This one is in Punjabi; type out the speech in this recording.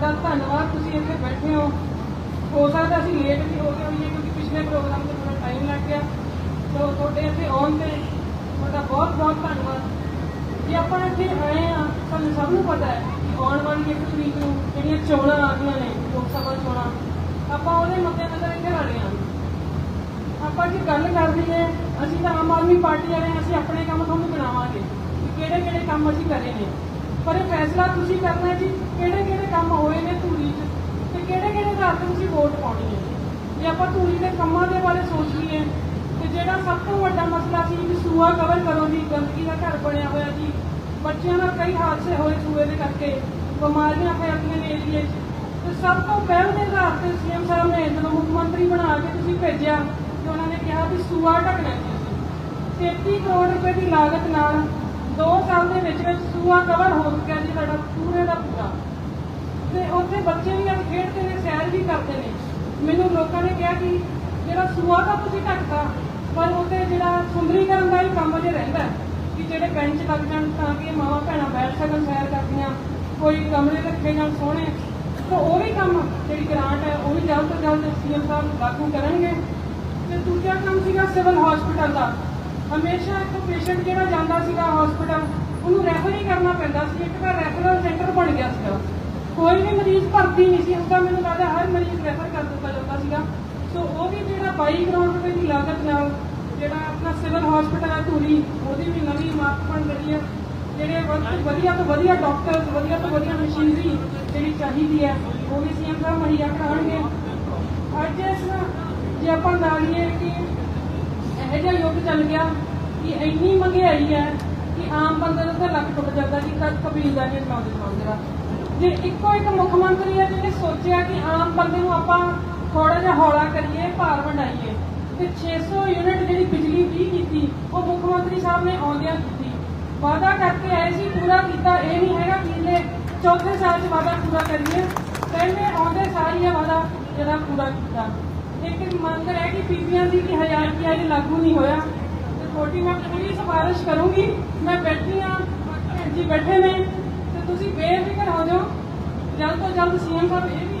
ਤੁਹਾਡਾ ਧੰਨਵਾਦ ਤੁਸੀਂ ਇੱਥੇ ਬੈਠੇ ਹੋ। ਹੋ ਸਕਦਾ ਅਸੀਂ ਲੇਟ ਵੀ ਹੋ ਗਏ ਹੋਈਏ ਕਿਉਂਕਿ ਪਿਛਲੇ ਪ੍ਰੋਗਰਾਮ ਤੇ ਥੋੜਾ ਟਾਈਮ ਲੱਗ ਗਿਆ। ਸੋ ਤੁਹਾਡੇ ਇੱਥੇ ਆਉਣ ਤੇ ਤੁਹਾਡਾ ਬਹੁਤ ਬਹੁਤ ਧੰਨਵਾਦ। ਜੇ ਆਪਾਂ ਇੱਥੇ ਆਏ ਆ ਸਾਨੂੰ ਸਭ ਨੂੰ ਪਤਾ ਹੈ ਕਿ ਆਉਣ ਵਾਲੀ ਇੱਕ ਤਰੀਕ ਨੂੰ ਜਿਹੜੀਆਂ ਚੋਣਾਂ ਆ ਗਈਆਂ ਨੇ ਲੋਕ ਸਭਾ ਚੋਣਾਂ ਆਪਾਂ ਉਹਦੇ ਮੱਦੇਨਜ਼ਰ ਇੱਥੇ ਰਲੇ ਹਾਂ। ਆਪਾਂ ਜੇ ਗੱਲ ਕਰਦੇ ਹਾਂ ਅਸੀਂ ਤਾਂ ਆਮ ਆਦਮੀ ਪਾਰਟੀ ਵਾਲੇ ਹਾਂ, ਅਸੀਂ ਆਪਣੇ ਕੰਮ ਤੁਹਾਨੂੰ ਬਣਾਵਾਂਗੇ ਕਿ ਕਿਹੜੇ ਕਿਹੜੇ ਕੰਮ ਅਸੀਂ ਕਰੇ ਨੇ। ਪਰ ਇਹ ਫੈਸਲਾ ਤੁਸੀਂ ਕਰਨਾ ਜੀ, ਕਿਹੜੇ ਕਿਹੜੇ ਕੰਮ ਹੋਏ ਨੇ ਧੂਰੀ 'ਚ ਤੇ ਕਿਹੜੇ ਕਿਹੜੇ ਆਧਾਰ ਤੇ ਤੁਸੀਂ ਵੋਟ ਪਾਉਣੀ ਹੈ ਜੇ? ਆਪਾਂ ਧੂਰੀ ਦੇ ਕੰਮਾਂ ਦੇ ਬਾਰੇ ਸੋਚ ਲਈਏ ਤੇ ਜਿਹੜਾ ਸਭ ਤੋਂ ਵੱਡਾ ਮਸਲਾ ਸੀ ਕਿ ਸੂਆ ਕਵਰ ਕਰੋ ਜੀ, ਗੰਦਗੀ ਦਾ ਘਰ ਬਣਿਆ ਹੋਇਆ ਜੀ, ਬੱਚਿਆਂ ਨਾਲ ਕਈ ਹਾਦਸੇ ਹੋਏ ਸੂਏ ਦੇ ਕਰਕੇ, ਬਿਮਾਰੀਆਂ ਫੈਲਦੀਆਂ ਨੇ ਏਰੀਏ 'ਚ। ਤੇ ਸਭ ਤੋਂ ਪਹਿਲ ਦੇ ਆਧਾਰ ਤੇ ਸੀਐਮ ਸਾਹਿਬ ਨੇ ਜਦੋਂ ਮੁੱਖ ਮੰਤਰੀ ਬਣਾ ਕੇ ਤੁਸੀਂ ਭੇਜਿਆ, ਤੇ ਉਹਨਾਂ ਨੇ ਕਿਹਾ ਵੀ ਸੂਆ ਢਕਣਾ ਜੀ। 33 ਕਰੋੜ ਰੁਪਏ ਦੀ ਲਾਗਤ ਨਾਲ ਸਾਲ ਦੇ ਵਿੱਚ ਵਿੱਚ ਸੂਆ ਕਵਰ ਹੋ ਚੁੱਕਿਆ ਜੀ ਸਾਡਾ ਪੂਰੇ ਦਾ ਪੂਰਾ। ਤੇ ਉੱਥੇ ਬੱਚੇ ਵੀ ਅੱਜ ਖੇਡਦੇ ਨੇ ਸੈਰ ਵੀ ਕਰਦੇ ਨੇ। ਮੈਨੂੰ ਲੋਕਾਂ ਨੇ ਕਿਹਾ ਕਿ ਜਿਹੜਾ ਸੂਆ ਤਾਂ ਤੁਸੀਂ ਢੱਕਦਾ ਪਰ ਉੱਥੇ ਜਿਹੜਾ ਸੁੰਦਰੀਕਰਨ ਦਾ ਹੀ ਕੰਮ ਜੇ ਰਹਿੰਦਾ ਕਿ ਜਿਹੜੇ ਬੈਂਚ ਲੱਗ ਜਾਣ ਤਾਂ ਕਿ ਮਾਵਾਂ ਭੈਣਾਂ ਬੈਠ ਸਕਣ ਸੈਰ ਕਰਦੀਆਂ, ਕੋਈ ਕਮਰੇ ਰੱਖੇ ਜਾਣ ਸੋਹਣੇ, ਤਾਂ ਉਹ ਵੀ ਕੰਮ ਜਿਹੜੀ ਗ੍ਰਾਂਟ ਹੈ, ਉਹ ਵੀ ਜਲਦ ਤੋਂ ਜਲਦ ਸੀਐਮ ਸਾਹਿਬ ਲਾਗੂ ਕਰਨਗੇ। ਤੇ ਦੂਜਾ ਕੰਮ ਸੀਗਾ ਸਿਵਲ ਹਸਪੀਟਲ ਦਾ। ਹਮੇਸ਼ਾ ਇੱਕ ਪੇਸ਼ੈਂਟ ਜਿਹੜਾ ਜਾਂਦਾ ਸੀਗਾ ਹਸਪੀਟਲ ਉਹਨੂੰ ਰੈਫਰ ਹੀ ਕਰਨਾ ਪੈਂਦਾ ਸੀ। ਇੱਕ ਤਾਂ ਰੈਫਰਲ ਸੈਂਟਰ ਬਣ ਗਿਆ ਸੀਗਾ। ਕੋਈ ਵੀ ਮਰੀਜ਼ ਭਰਤੀ ਨਹੀਂ ਸੀ। ਹੁੰਦਾ ਮੈਨੂੰ ਲੱਗਦਾ ਹਰ ਮਰੀਜ਼ ਰੈਫਰ ਕਰ ਦਿੱਤਾ ਜਾਂਦਾ ਸੀਗਾ। ਸੋ ਉਹ ਵੀ ਜਿਹੜਾ 22 ਕਰੋੜ ਰੁਪਏ ਦੀ ਲਾਗਤ ਨਾਲ ਜਿਹੜਾ ਆਪਣਾ ਸਿਵਲ ਹਸਪੀਟਲ ਹੈ ਧੂਰੀ, ਉਹਦੀ ਵੀ ਨਵੀਂ ਇਮਾਰਤ ਬਣ ਰਹੀ ਹੈ ਜਿਹੜੇ ਵਧੀਆ ਤੋਂ ਵਧੀਆ ਡਾਕਟਰਸ ਵਧੀਆ ਤੋਂ ਵਧੀਆ ਮਸ਼ੀਨਰੀ ਜਿਹੜੀ ਚਾਹੀਦੀ ਹੈ ਉਹ ਵੀ ਸੀਐਮ ਸਾਹਿਬ ਮੁਹੱਈਆ ਕਰਾਉਣਗੇ। ਅੱਜ ਇਸ ਜੇ ਆਪਾਂ ਲਾ ਲਈਏ ਕਿ ਇਹੋ ਜਿਹਾ ਯੁੱਗ ਚੱਲ ਗਿਆ ਕਿ ਇੰਨੀ ਮਹਿੰਗਾਈ ਹੈ ਕਿ ਆਮ ਬੰਦੇ ਦਾ ਤਾਂ ਲੱਕ ਟੁੱਟ ਜਾਂਦਾ ਜੀ ਕਬੀਲਦਾਰੀ ਚਲਾਉਂਦੇ ਚਲਾਉਂਦੇ ਦਾ ਜੇ ਇੱਕੋ ਇੱਕ ਮੁੱਖ ਮੰਤਰੀ ਹੈ ਜਿਹਨੇ ਸੋਚਿਆ ਕਿ ਆਮ ਬੰਦੇ ਨੂੰ ਆਪਾਂ ਥੋੜਾ ਜਿਹਾ ਹੌਲਾ ਕਰੀਏ, ਭਾਰ ਵੰਡਾਈਏ, ਤੇ 600 ਯੂਨਿਟ ਜਿਹੜੀ ਬਿਜਲੀ ਫ੍ਰੀ ਕੀਤੀ, ਉਹ ਮੁੱਖ ਮੰਤਰੀ ਸਾਹਿਬ ਨੇ ਆਉਂਦਿਆਂ ਕੀਤੀ। ਵਾਅਦਾ ਕਰਕੇ ਆਏ ਸੀ, ਪੂਰਾ ਕੀਤਾ, ਇਹ ਨਹੀਂ ਹੈਗਾ ਕਿ ਇਹਨੇ ਚੌਥੇ ਸਾਲ 'ਚ ਵਾਅਦਾ ਪੂਰਾ ਕਰੀਏ। ਪਹਿਲੇ ਆਉਂਦੇ ਸਾਲ ਹੀ ਇਹ ਵਾਅਦਾ ਜਿਹੜਾ ਪੂਰਾ ਕੀਤਾ। ਇੱਕ ਮੰਗ ਹੈ ਕਿ ਬੀਬੀਆਂ ਦੀ ਹਜ਼ਾਰ ਰੁਪਇਆ ਇਹ ਲਾਗੂ ਨਹੀਂ ਹੋਇਆ। ਤੁਹਾਡੀ ਮੈਂ ਪੂਰੀ ਸਿਫਾਰਿਸ਼ ਕਰੂੰਗੀ, ਮੈਂ ਬੈਠੀ ਹਾਂ ਜੀ ਬੈਠੇ ਨੇ, ਤੇ ਤੁਸੀਂ ਬੇਫਿਕਰ ਹੋ ਜਾਓ। ਜਲਦ ਤੋਂ ਜਲਦ ਸੀਐਮ ਸਾਹਿਬ ਇਹ ਵੀ